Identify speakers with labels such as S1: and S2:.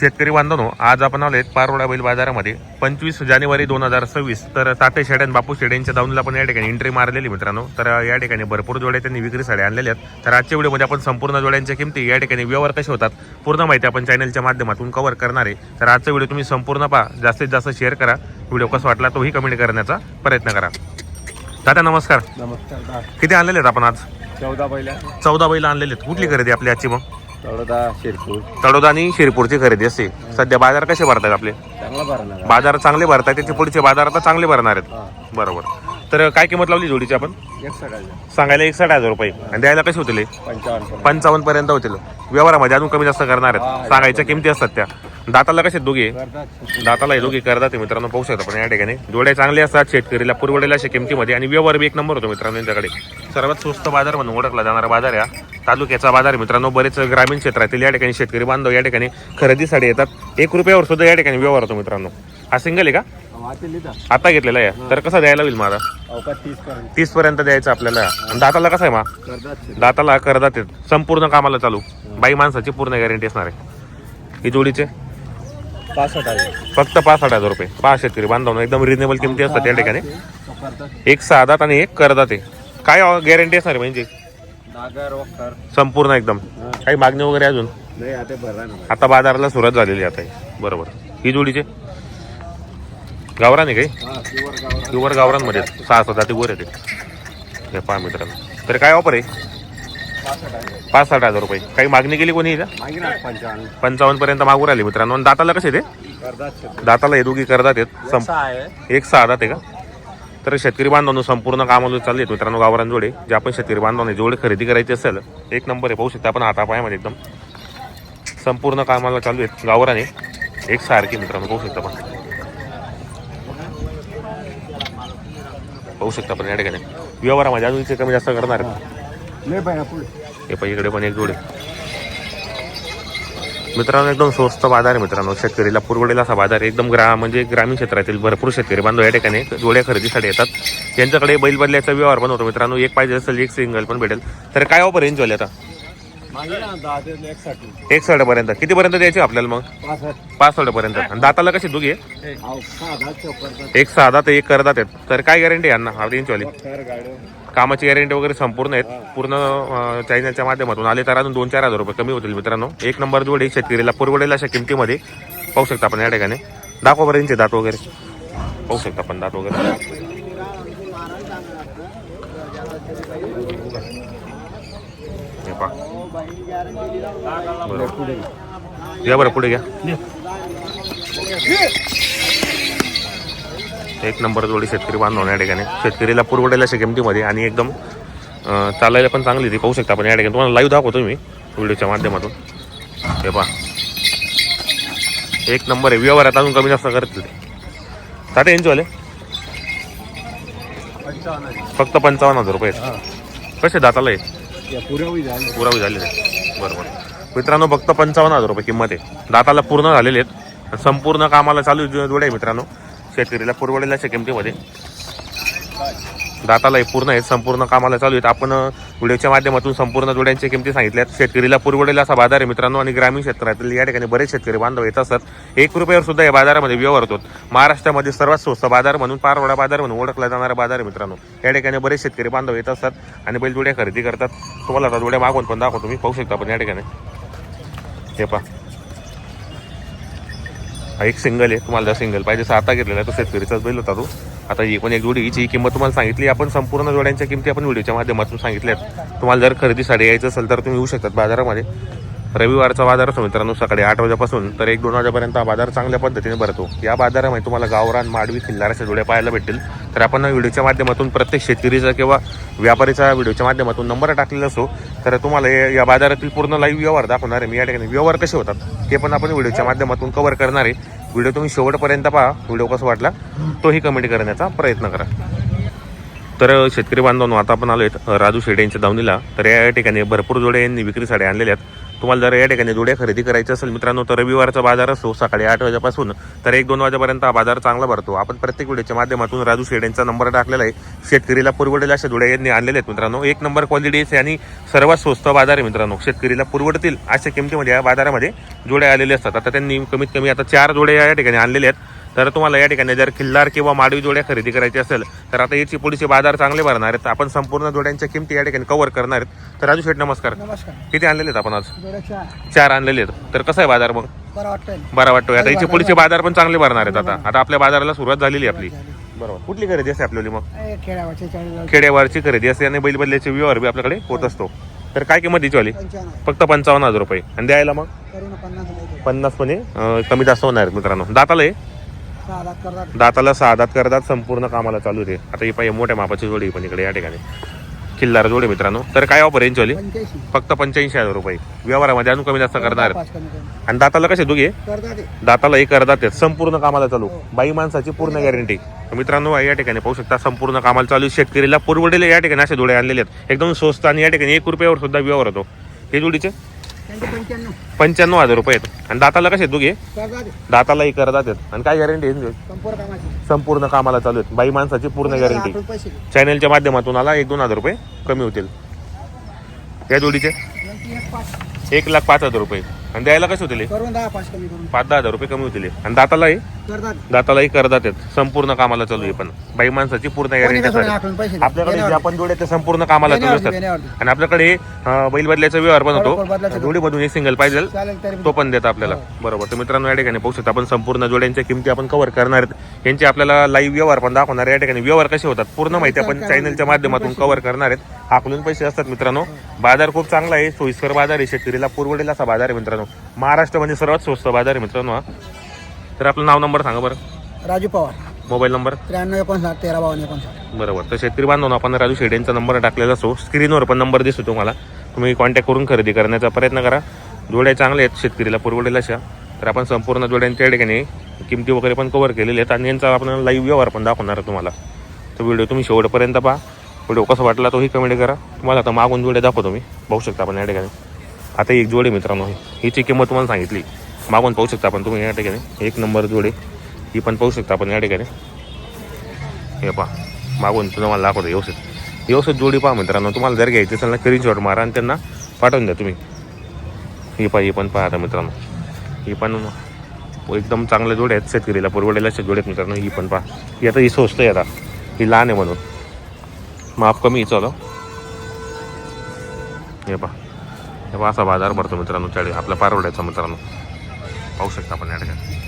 S1: शेतकरी बांधवनो आज आपण आलोय पारोडा बैल बाजारामध्ये. पंचवीस जानेवारी दोन हजार सव्वीस. तर ताते शेड आणि बापू शेड यांच्या दावणीला पण या ठिकाणी एंट्री मारलेली मित्रांनो. तर या ठिकाणी भरपूर जोड्या त्यांनी विक्रीसाठी आणलेल्या आहेत. तर आजच्या व्हिडिओमध्ये आपण संपूर्ण जोड्यांच्या किमती या ठिकाणी व्यवहार कसे होतात पूर्ण माहिती आपण चॅनलच्या माध्यमातून कव्हर करणार आहे. तर आजचा व्हिडिओ तुम्ही संपूर्ण पहा. जास्तीत जास्त शेअर करा. व्हिडिओ कसा वाटला तोही कमेंट करण्याचा प्रयत्न करा. दादा नमस्कार.
S2: नमस्कार
S1: किती आणलेले आहेत आपण आज?
S2: चौदा पहिल्या
S1: चौदा बैल आणलेले आहेत. कुठली खरेदी आपली आजची मग?
S2: शिरपूर.
S1: तळोदा आणि शिरपूरची खरेदी असते. सध्या बाजार कसे भरतात आपले?
S2: चांगला भरणार
S1: बाजार चांगले भरतात त्याचे पुढचे बाजार आता चांगले भरणार आहेत. बरोबर. तर काय किंमत लावली जोडीची आपण? सांगायला एकसठ हजार रुपये. आणि द्यायला कसे होतील
S2: पंचावन्न
S1: पर्यंत. होतील. व्यवहारामध्ये अजून कमी जास्त करणार आहेत. सांगायच्या किमती असतात त्या. दाताला कसे दोघे? दाताला हे दोघे करतात हे मित्रांनो पाहू शकता पण या ठिकाणी. जोड्या चांगले असतात शेतकरीला पुरवडेल अशा किमतीमध्ये. आणि व्यवहार बी एक नंबर होतो मित्रांनो यांच्याकडे. सर्वात स्वस्त बाजार म्हणून ओळखला जाणारा बाजार हा. तालुक्याचा बाजार मित्रांनो. बरेच ग्रामीण क्षेत्रातील या ठिकाणी शेतकरी बांधव या ठिकाणी खरेदीसाठी येतात. एक रुपयावर सुद्धा या ठिकाणी व्यवहार होतो मित्रांनो. हा सिंगल आहे का? आता घेतलेला आहे. तर कसा द्यायला होईल माझा
S2: तीस पर्यंत
S1: द्यायचं आपल्याला. आणि दाताला कसं आहे मा दाताला करदात. संपूर्ण कामाला चालू. बाई माणसाची पूर्ण गॅरंटी असणार आहे. ही जोडीचे?
S2: पासष्ट
S1: फक्त पाच हजार रुपये. पहा शेतकरी बांधव एकदम रिजनेबल किमती असतात त्या ठिकाणी.
S2: तो
S1: एक सहा दात आणि एक करदात. काय गॅरंटी असणार आहे म्हणजे?
S2: नागर वखर.
S1: संपूर्ण एकदम. काही मागणी वगैरे अजून?
S2: नाही आता भरला ना
S1: आता बाजाराला सुरुवात झालेली आता ही. बरोबर. ही जोडीचे? गावरान आहे काही?
S2: हा प्युअर गावरा
S1: प्युअर गावरांमध्ये. सहा सहा जाती वर येते हे पहा मित्रांनो. तर काय ऑफर आहे?
S2: पासष्ट
S1: पाच साठ हजार रुपये. काही मागणी केली कोणी
S2: पंचावन्न.
S1: पर्यंत मागू राहिले मित्रांनो. आणि दाताला कसे ते?
S2: करतात
S1: दाताला हे दोघी करदात आहेत. संप एक सहा दात आहे का? तर शेतकरी बांधवांनो संपूर्ण कामाला चालले आहेत मित्रांनो गावरान जोडे. जे आपण शेतकरी बांधवांनी जोडे खरेदी करायची असेल एक नंबर आहे. पाहू शकता आपण हातापायामध्ये एकदम संपूर्ण कामाला चालू आहेत. गावराने एक सारखी मित्रांनो पाहू शकता आपण. पाहू शकता आपण या ठिकाणी. व्यवहारामध्ये अजून कमी जास्त करणार आहेत. हे पण इकडे पण एक जोडे. मित्रांनो एकदम स्वस्त बाजार आहे मित्रांनो. शेतकरीला पुरवडेल असा बाजार. एकदम ग्रा म्हणजे ग्रामीण क्षेत्रातील भरपूर शेतकरी बांधव या ठिकाणी जोड्या खरेदीसाठी येतात. यांच्याकडे बैल बदल्याचा व्यवहार पण होतो मित्रांनो. एक पाहिजे असेल एक सिंगल पण भेटेल. तर काय ऑफर रेंज वाले आता?
S2: एक साठी.
S1: पर्यंत कितीपर्यंत द्यायचे आपल्याला मग? पाच पर्यंत आणि दाताला कशी आहे?
S2: करतात
S1: एक सहा दात एक करदात आहेत. तर काय गॅरंटी यांना? हा रेंजवाली कामाची गॅरंटी वगैरे संपूर्ण आहेत. पूर्ण अं, चॅनलच्या माध्यमातून आले तर अजून दोन चार हजार रुपये कमी होतील मित्रांनो. एक नंबर जोडी शेतकरीला. पुरवडेल अशा किमतीमध्ये पाहू शकता आपण या ठिकाणी. दाखवा बरं यांचे दात वगैरे. पाहू शकता आपण दात वगैरे. या बरं पुढे घ्या. एक नंबर जोडी शेतकरी बांधव या ठिकाणी. शेतकरीला पुरवडेल अशा किमतीमध्ये आणि एकदम चालायला पण चांगली ती पाहू शकता आपण या ठिकाणी. तुम्हाला लाईव्ह दाखवतो मी व्हिडिओच्या माध्यमातून. हे पहा. एक नंबर आहे. व्यवहारात अजून कमी जास्त करतील ते. साठे इंच फक्त पंचावन्न हजार रुपये आहेत. कसे दाताला आहे
S2: पुरावी झाले.
S1: झालेले बरोबर मित्रांनो फक्त पंचावन्न हजार रुपये किंमत आहे. दाताला पूर्ण झालेले आहेत. संपूर्ण कामाला चालू जो- जोड्या आहे मित्रांनो. शेतकरीला पुरवडेल किमतीमध्ये. दाताला पूर्ण आहेत संपूर्ण कामाला चालू आहेत. आपण व्हिडिओच्या माध्यमातून संपूर्ण जोड्यांच्या किमती सांगितल्यात. शेतकरीला पुरवडेल असा बाजार आहे मित्रांनो आणि ग्रामीण क्षेत्रातील या ठिकाणी बरेच शेतकरी बांधव येत असतात. एक रुपयावर सुद्धा या बाजारामध्ये व्यवहार होतो. महाराष्ट्रामध्ये सर्वात स्वस्त बाजार म्हणून पारवडा बाजार म्हणून ओळखला जाणारा बाजार आहे मित्रांनो. या ठिकाणी बरेच शेतकरी बांधव येत असतात आणि बैलजोड्या खरेदी करतात. तुम्हाला आता जोड्या मागून पण दाखवतो मी. पाहू शकता आपण या ठिकाणी. हे पहा. हा एक सिंगल आहे तुम्हाला जर सिंगल पाहिजे तर आता घेतलेला आहे तो शेतकरीचाच बैल होता तो. आता ही पण एक जोडी हिची किंमत तुम्हाला सांगितली आपण संपूर्ण जोड्यांच्या किमती आपण व्हिडिओच्या माध्यमातून सांगितल्यात. तुम्हाला जर खरेदीसाठी यायचं असेल तर तुम्ही येऊ शकतात बाजारामध्ये. रविवारचा बाजार असतो मित्रांनो सकाळी आठ वाजेपासून तर एक दोन वाजेपर्यंत हा बाजार चांगल्या पद्धतीने भरतो. या बाजारामध्ये तुम्हाला गावरान माडवी खिल्लार अशा जोड्या पाहायला भेटतील. तर आपण व्हिडिओच्या माध्यमातून प्रत्येक शेतकरीचा किंवा व्यापारीचा व्हिडिओच्या माध्यमातून नंबर टाकलेला असो तर तुम्हाला या बाजारातील पूर्ण लाईव्ह व्यवहार दाखवणार आहे. मी या ठिकाणी व्यवहार कसे होतात ते पण आपण व्हिडिओच्या माध्यमातून कव्हर करणार आहे. व्हिडिओ तुम्ही शेवटपर्यंत पहा व्हिडिओ कसा वाटला तोही कमेंट करण्याचा प्रयत्न करा. तर शेतकरी बांधवांनो आता आपण आलो आहेत राजू शेडे यांच्या दावणीला. तर या ठिकाणी भरपूर जोड्या यांनी विक्रीसाठी आणलेल्या आहेत. तुम्हाला जर या ठिकाणी जोड्या खरेदी करायचे असेल मित्रांनो तर रविवारचा बाजार असतो सकाळी आठ वाजेपासून तर एक दोन वाजेपर्यंत हा बाजार चांगला भरतो. आपण प्रत्येक व्हिडिओच्या माध्यमातून राजू शेडेंचा नंबर टाकलेला आहे. शेतकरीला पुरवडेल अशा जुड्या यांनी आणलेले आहेत मित्रांनो. एक नंबर क्वालिटी आहे आणि सर्वात स्वस्त बाजार आहे मित्रांनो. शेतकरीला पुरवडतील अशा किमतीमध्ये या बाजारामध्ये जोड्या आलेले असतात. आता त्यांनी कमीत कमी आता चार जोड्या या ठिकाणी आणलेल्या आहेत. तर तुम्हाला या ठिकाणी जर खिल्लार किंवा माडवी जोड्या खरेदी करायची असेल तर आता याची पुढचे बाजार चांगले भरणार आहेत. आपण संपूर्ण जोड्यांच्या किमती या ठिकाणी कव्हर करणार आहेत. तर राजू शेठ नमस्कार.
S3: नमस्कार.
S1: किती आणलेले आहेत आपण आज? चार. आणलेले आहेत. तर कसं आहे बाजार मग?
S3: बरं वाटतंय.
S1: आता याचे पुढचे बाजार पण चांगले भरणार आहेत आता. आता आपल्या बाजाराला सुरुवात झालेली आहे आपली. बरोबर. कुठली खरेदी असते आपल्याला मग?
S3: खेड्यावरचे
S1: खरेदी असते आणि बैल बदल्याचे व्यवहार बी आपल्याकडे होत असतो. तर काय किंमत द्यायची वाली? फक्त पंचावन्न हजार रुपये. आणि द्यायला मग?
S3: पन्नास
S1: अं, कमी जास्त होणार आहेत मित्रांनो. दाताला आहे? दाताला सहा दात करतात संपूर्ण कामाला चालू आहे आता ही पाहिजे मोठ्या मापाची जोडी पण इकडे या ठिकाणी. किल्लार जोडी मित्रांनो. तर काय ऑफर यांची वाली? फक्त पंच्याऐंशी हजार रुपये. व्यवहारामध्ये अजून कमी जास्त करणार.
S3: कमी कमी.
S1: आणि दाताला कसे
S3: ते.
S1: दाताला एक करतात संपूर्ण कामाला चालू. बाई माणसाची पूर्ण गॅरंटी मित्रांनो या ठिकाणी पाहू शकता संपूर्ण कामाला चालू. शेतकरीला पुरवडेले या ठिकाणी असे जोडे आणलेले आहेत. एकदम स्वस्त आणि या ठिकाणी एक रुपयावर सुद्धा व्यवहार होतो. हे जोडीचे?
S3: पंच्याण्णव
S1: हजार रुपये आहेत. आणि दाताला कसे दोघे. दातालाही करतात आहेत आणि काय गॅरंटी आहे
S3: संपूर्ण कामाची.
S1: संपूर्ण कामाला चालू आहेत. बाई माणसाची पूर्ण गॅरंटी चॅनलच्या माध्यमातून आला एक दोन हजार रुपये कमी होतील. या जोडीचे?
S3: एक
S1: लाख पाच हजार रुपये. आणि द्यायला कसे होतील हे?
S3: करून दहा पाच कमी करून.
S1: पाच दहा हजार रुपये कमी होतील हे. आणि दातालाही?
S3: करतात.
S1: दातालाही करतात आहेत संपूर्ण कामाला चालू आहे पण. बाई माणसाची पूर्ण
S3: कोणी कसं पैसे.
S1: आपल्याकडे जे. आपण जोडे ते संपूर्ण कामाला चालू असतात. आणि आपल्याकडे अं, बैल बदल्याचा व्यवहार पण
S3: बरोबर,
S1: होतो. जोडी मधून एक सिंगल पाहिजे.
S3: चालेल तरी
S1: तो पण देतात आपल्याला. बरोबर. तर मित्रांनो या ठिकाणी पाहू शकता आपण संपूर्ण जोड्यांच्या किमती आपण कव्हर करणार आहेत. यांचे आपल्याला लाईव्ह व्यवहार पण दाखवणार आहे. या ठिकाणी व्यवहार कसे होतात? पूर्ण माहिती आपण चॅनलच्या माध्यमातून कव्हर करणार आहेत. आकलून पैसे असतात मित्रांनो. बाजार खूप चांगला आहे. सोयीस्कर बाजार आहे. शेतकरीला पुरवडेल असा बाजार आहे मित्रांनो. महाराष्ट्रामध्ये सर्वात स्वस्त बाजार आहे मित्रांनो हा. तर आपलं नाव नंबर सांगा बरं.
S3: राजू पवार.
S1: Mobile number?
S3: त्र्याण्णव एकोणसाठ तेरा बावन्न एकोणसाठ.
S1: बरोबर. तर शेतकरी बांधवून आपण राजू शेड यांचा नंबर टाकलेला असतो स्क्रीनवर पण नंबर दिसतो तुम्हाला. तुम्ही कॉन्टॅक्ट करून खरेदी करण्याचा प्रयत्न करा. जोड्या चांगल्या आहेत शेतकरीला पुरवडेल अशा. तर आपण संपूर्ण जोड्यांच्या ठिकाणी किमती वगैरे पण कव्हर केलेले आहेत आणि यांचा आपण लाईव्ह व्यवहार पण दाखवणार आहे तुम्हाला. तर व्हिडिओ तुम्ही शेवटपर्यंत पहा. व्हिडिओ कसा वाटला तोही कमेंट करा. तुम्हाला आता मागून जोडे दाखवतो मी. पाहू शकता आपण या ठिकाणी. आता एक जोडे मित्रांनो हीची हिची किंमत तुम्हाला सांगितली. मागून पाहू शकता आपण तुम्ही या ठिकाणी. एक नंबर जोडे. ही पण पाहू शकता आपण या ठिकाणी. हे पहा. मागून तुम्हाला दाखवतो व्यवस्थित. व्यवस्थित जोडी पहा मित्रांनो. तुम्हाला जर घ्यायची असेल ना स्क्रीनशॉट मारा आणि त्यांना पाठवून द्या तुम्ही. ही पहा ही पण पहा आता मित्रांनो. ही पण एकदम चांगल्या जोड्या आहेत शेतकरीला. परवडेला अशा जोड्या आहेत मित्रांनो. ही पण पहा. ही आता ही स्वस्त आहे आता. ही लहान आहे म्हणून. माफ कमी चालू. हे पहा. हे असा बाजार भरतो मित्रांनो चाळी आपल्या पारवड्याचा मित्रांनो. पाहू शकता आपण या ठिकाणी.